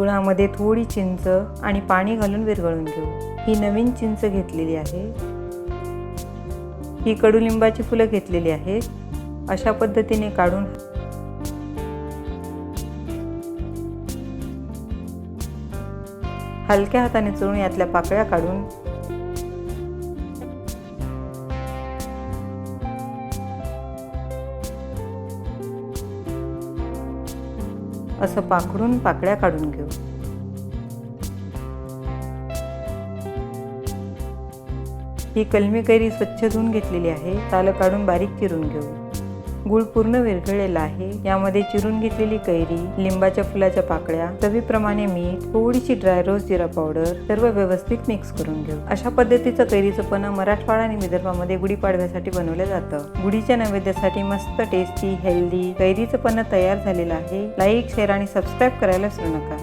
गुळामध्ये थोडी चिंच आणि पाणी घालून विरघळून घेऊ. ही नवीन चिंच घेतलेली आहे. ही कडुलिंबाची फुलं घेतलेली आहेत. अशा पद्धतीने काढून हलक्या हाताने चोळून यातल्या पाकळ्या काढून असं पाखडून पाकळ्या काढून घेऊ. ही कलमी कैरी स्वच्छ धुवून घेतलेली आहे तालं काढून बारीक चिरून घेऊ. गुळ पूर्ण विरघळलेला आहे. यामध्ये चिरून घेतलेली कैरी लिंबाच्या फुलाच्या पाकळ्या चवीप्रमाणे मीठ थोडीशी ड्राय रोज जिरा पावडर सर्व व्यवस्थित मिक्स करून घेऊ. अशा पद्धतीचं कैरीचं पण मराठवाडा आणि विदर्भामध्ये गुढीपाडव्यासाठी बनवलं जातं. गुढीच्या नैवेद्यासाठी मस्त टेस्टी हेल्दी कैरीचं पण तयार झालेलं आहे. लाईक शेअर आणि सबस्क्राईब करायला विसरू नका.